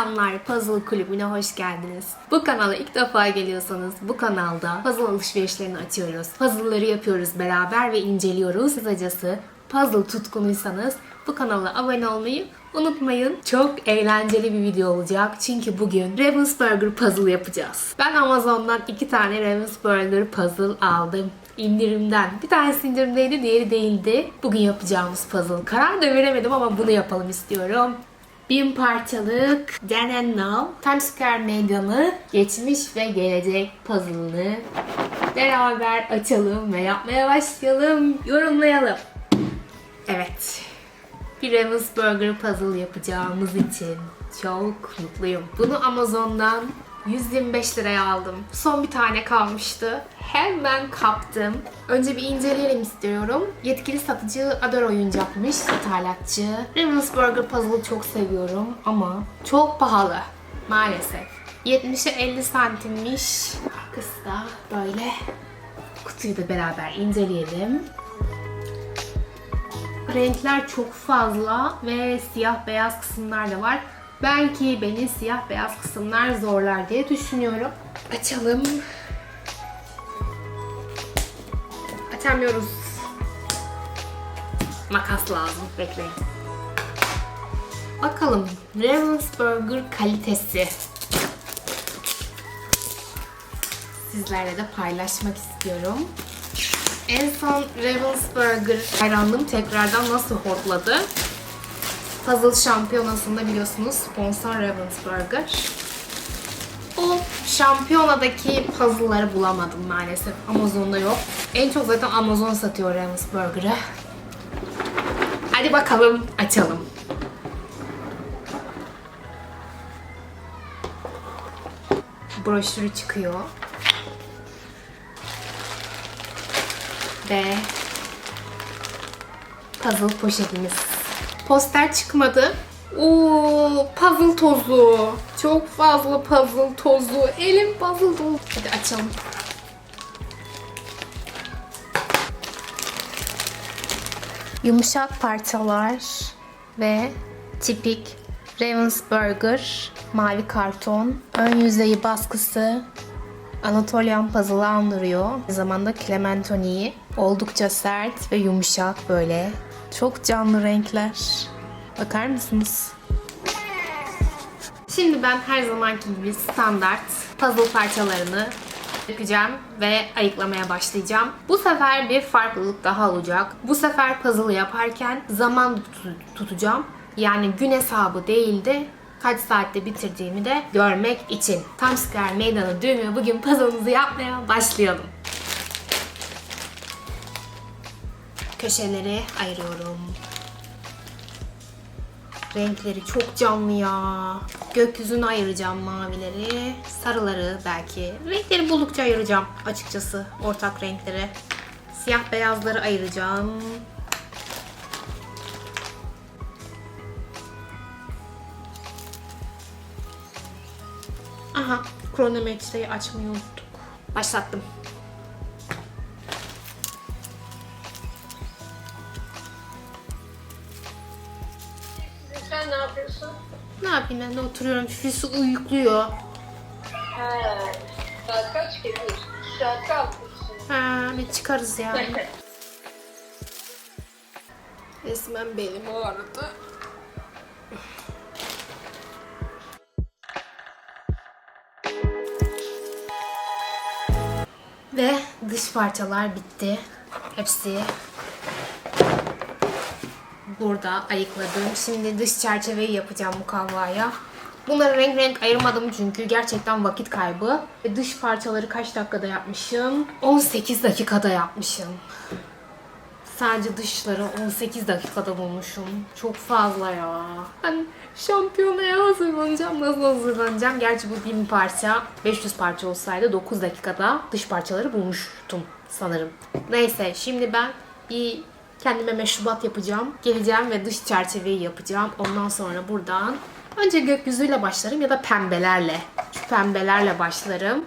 Selamlar, Puzzle Kulübü'ne hoş geldiniz. Bu kanala ilk defa geliyorsanız bu kanalda puzzle alışverişlerini açıyoruz. Puzzle'ları yapıyoruz beraber ve inceliyoruz. Kısacası puzzle tutkunuysanız bu kanala abone olmayı unutmayın. Çok eğlenceli bir video olacak. Çünkü bugün Ravensburger puzzle yapacağız. Ben Amazon'dan iki tane Ravensburger puzzle aldım indirimden. Bir tanesi indirimdeydi, diğeri değildi. Bugün yapacağımız puzzle. Karar da veremedim ama bunu yapalım istiyorum. Bin parçalık Then and Now Times Square Meydanı geçmiş ve gelecek puzzle'ını beraber açalım ve yapmaya başlayalım. Yorumlayalım. Evet. Bir Ravensburger puzzle yapacağımız için çok mutluyum. Bunu Amazon'dan 125 liraya aldım. Son bir tane kalmıştı. Hemen kaptım. Önce bir inceleyelim istiyorum. Yetkili satıcı Adar oyuncakmış, ithalatçı. Ravensburger puzzle'ı çok seviyorum ama çok pahalı maalesef. 70'e 50 santimmiş. Arkası da böyle. Kutuyu da beraber inceleyelim. Renkler çok fazla ve siyah beyaz kısımlar da var. Belki beni siyah beyaz kısımlar zorlar diye düşünüyorum. Açalım. Açamıyoruz. Makas lazım. Bekleyin. Bakalım. Ravensburger kalitesi. Sizlerle de paylaşmak istiyorum. En son Ravensburger hayranlığım tekrardan nasıl hortladı? Puzzle şampiyonasında biliyorsunuz sponsor Ravensburger. O şampiyonadaki puzzle'ları bulamadım maalesef. Amazon'da yok. En çok zaten Amazon satıyor Ravensburger'ı. Hadi bakalım açalım. Broşürü çıkıyor. Ve puzzle poşetimiz. Poster çıkmadı. Oo, puzzle tozu. Çok fazla puzzle tozu. Elim puzzle tozu. Hadi açalım. Yumuşak parçalar ve tipik Ravensburger mavi karton. Ön yüzeyi baskısı Anatolian puzzle'ı andırıyor. Aynı zamanda Clementoni'yi. Oldukça sert ve yumuşak böyle. Çok canlı renkler. Bakar mısınız? Şimdi ben her zamanki gibi standart puzzle parçalarını dökeceğim ve ayıklamaya başlayacağım. Bu sefer bir farklılık daha olacak. Bu sefer puzzle yaparken zaman tut- tutacağım. Yani gün hesabı değil de kaç saatte bitirdiğimi de görmek için. Times Square meydanı düğümü bugün puzzle'ımızı yapmaya başlayalım. Köşeleri ayırıyorum. Renkleri çok canlı ya. Gökyüzünü ayıracağım mavileri. Sarıları belki. Renkleri buldukça ayıracağım açıkçası. Ortak renkleri. Siyah beyazları ayıracağım. Aha kronometreyi açmayı unuttuk. Başlattım. Sen ne yapıyorsun? Ne yapayım ben de oturuyorum. Füsi uyukluyor. He. Saat kaç geliyorsun? Saat kalkıyorsun. Ha, bir çıkarız yani. Resmen belim ağrıdı. Ve dış parçalar bitti. Hepsi burada ayıkladım. Şimdi dış çerçeveyi yapacağım mukavvaya. Bunları renk renk ayırmadım çünkü gerçekten vakit kaybı. Dış parçaları kaç dakikada yapmışım? 18 dakikada yapmışım. Sadece dışları 18 dakikada bulmuşum. Çok fazla ya. Ben şampiyonaya hazırlanacağım. Nasıl hazırlanacağım? Gerçi bu 1000 parça. 500 parça olsaydı 9 dakikada dış parçaları bulmuştum sanırım. Neyse şimdi ben bir kendime meşrubat yapacağım. Geleceğim ve dış çerçeveyi yapacağım. Ondan sonra buradan önce gökyüzüyle başlarım ya da pembelerle. Şu pembelerle başlarım.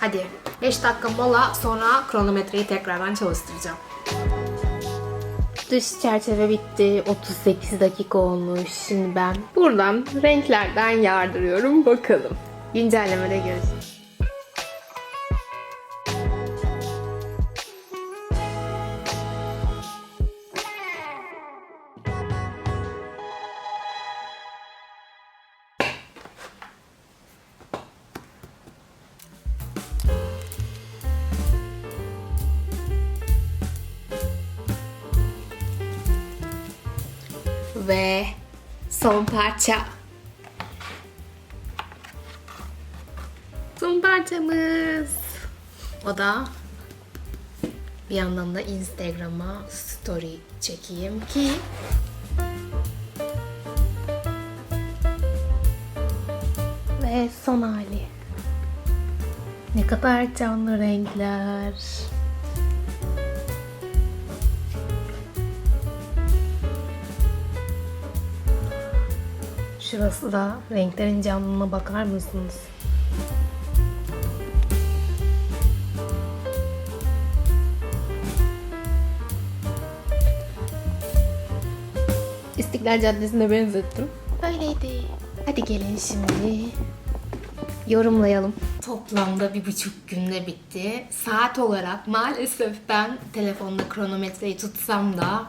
Hadi 5 dakika mola sonra kronometreyi tekrardan çalıştıracağım. dış çerçeve bitti. 38 dakika olmuş. Şimdi ben buradan renklerden yardırıyorum. Bakalım. Güncellemede görüşürüz. Ve son parça. Son parçamız. O da bir yandan da Instagram'a story çekeyim ki ve son hali. Ne kadar canlı renkler. Şurası da renklerin canlılığına bakar mısınız? İstiklal Caddesi'ne benzettim. Böyleydi. Hadi gelin şimdi yorumlayalım. Toplamda bir buçuk günde bitti. Saat olarak maalesef ben telefonda kronometreyi tutsam da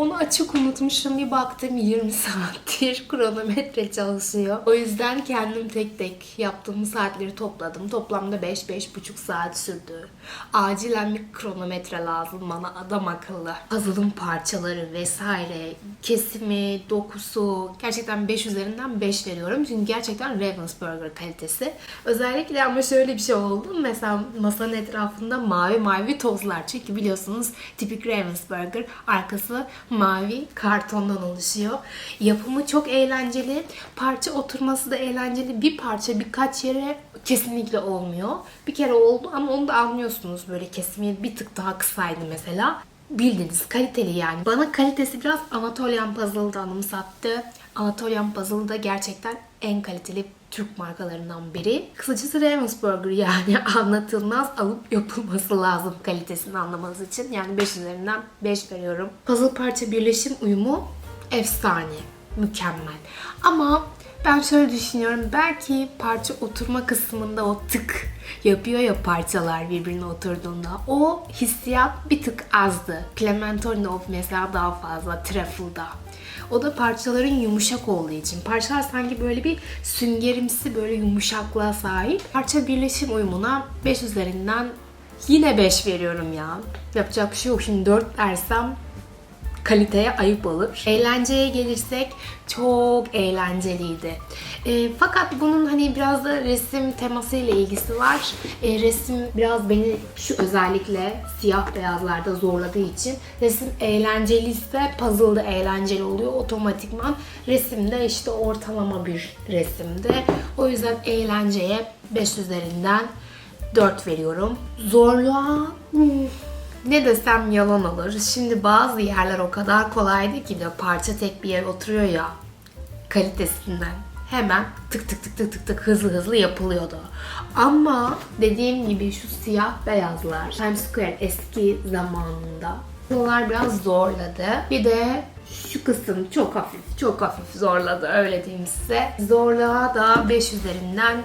onu açık unutmuşum. Bir baktım 20 saattir kronometre çalışıyor. O yüzden kendim tek tek yaptığım saatleri topladım. Toplamda 5-5,5 saat sürdü. Acilen bir kronometre lazım bana adam akıllı. Puzzle'ın parçaları vesaire, kesimi, dokusu gerçekten 5 üzerinden 5 veriyorum. Çünkü gerçekten Ravensburger kalitesi. Özellikle ama şöyle bir şey oldu. Mesela masanın etrafında mavi mavi tozlar. Çünkü biliyorsunuz tipik Ravensburger arkası mavi kartondan oluşuyor. Yapımı çok eğlenceli. Parça oturması da eğlenceli. Bir parça birkaç yere kesinlikle olmuyor. Bir kere oldu ama onu da anlıyorsunuz. Böyle kesimi bir tık daha kısaydı mesela. Bildiğiniz kaliteli yani. Bana kalitesi biraz Anatolian Puzzle'da anımsattı. Anatolian Puzzle da gerçekten en kaliteli Türk markalarından biri. Kısacası Ravensburger yani anlatılmaz alıp yapılması lazım kalitesini anlamanız için. Yani 5 üzerinden 5 veriyorum. Puzzle parça birleşim uyumu efsane, mükemmel. Ama ben şöyle düşünüyorum. Belki parça oturma kısmında o tık yapıyor ya parçalar birbirine oturduğunda. O hissiyat bir tık azdı. Clementonov mesela daha fazla. Truffle'da. O da parçaların yumuşak olduğu için. Parçalar sanki böyle bir süngerimsi böyle yumuşaklığa sahip. Parça birleşim uyumuna 5 üzerinden yine 5 veriyorum ya. Yapacak bir şey yok. Şimdi 4 versem kaliteye ayıp olur. Eğlenceye gelirsek çok eğlenceliydi. E, fakat bunun hani biraz da resim temasıyla ilgisi var. E, resim biraz beni şu özellikle siyah beyazlarda zorladığı için resim eğlenceliyse puzzle da eğlenceli oluyor otomatikman. Resimde işte ortalama bir resimde. O yüzden eğlenceye 5 üzerinden 4 veriyorum. Zorluğa hmm, ne desem yalan olur. Şimdi bazı yerler o kadar kolaydı ki de parça tek bir yer oturuyor ya kalitesinden hemen tık tık tık tık tık tık hızlı hızlı yapılıyordu. Ama dediğim gibi şu siyah beyazlar Times Square eski zamanında bunlar biraz zorladı. Bir de şu kısım çok hafif, çok hafif zorladı öyle diyeyim size. Zorluğa da 5 üzerinden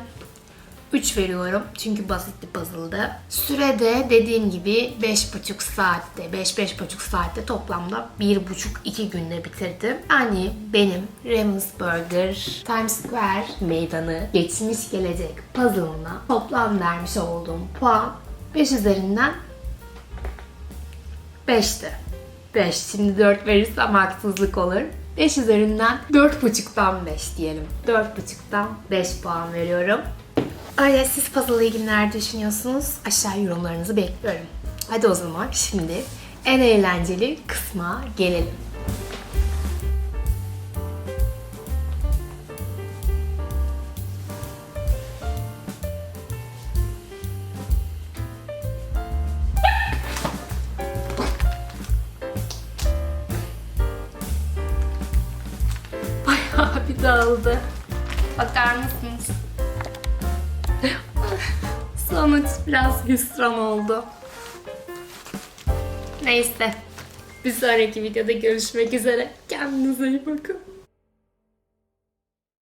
3 veriyorum. Çünkü basit bir puzzle'dı. Sürede dediğim gibi 5,5 saatte, 5-5,5 saatte toplamda 1,5-2 günde bitirdim. Yani benim Ravensburger Times Square meydanı geçmiş gelecek puzzle'ına toplam vermiş olduğum puan 5 üzerinden 5'ti. 5. Şimdi 4 verirsem haksızlık olur. 5 üzerinden 4.5'tan 5 diyelim. 4.5'tan 5 puan veriyorum. Öyle siz puzzle ilgili düşünüyorsunuz? Aşağı yorumlarınızı bekliyorum. Hadi o zaman şimdi en eğlenceli kısma gelelim. Bayağı bir dağıldı. Bakar mısınız? Sonuç biraz hüsran oldu. Neyse. Bir sonraki videoda görüşmek üzere. Kendinize iyi bakın.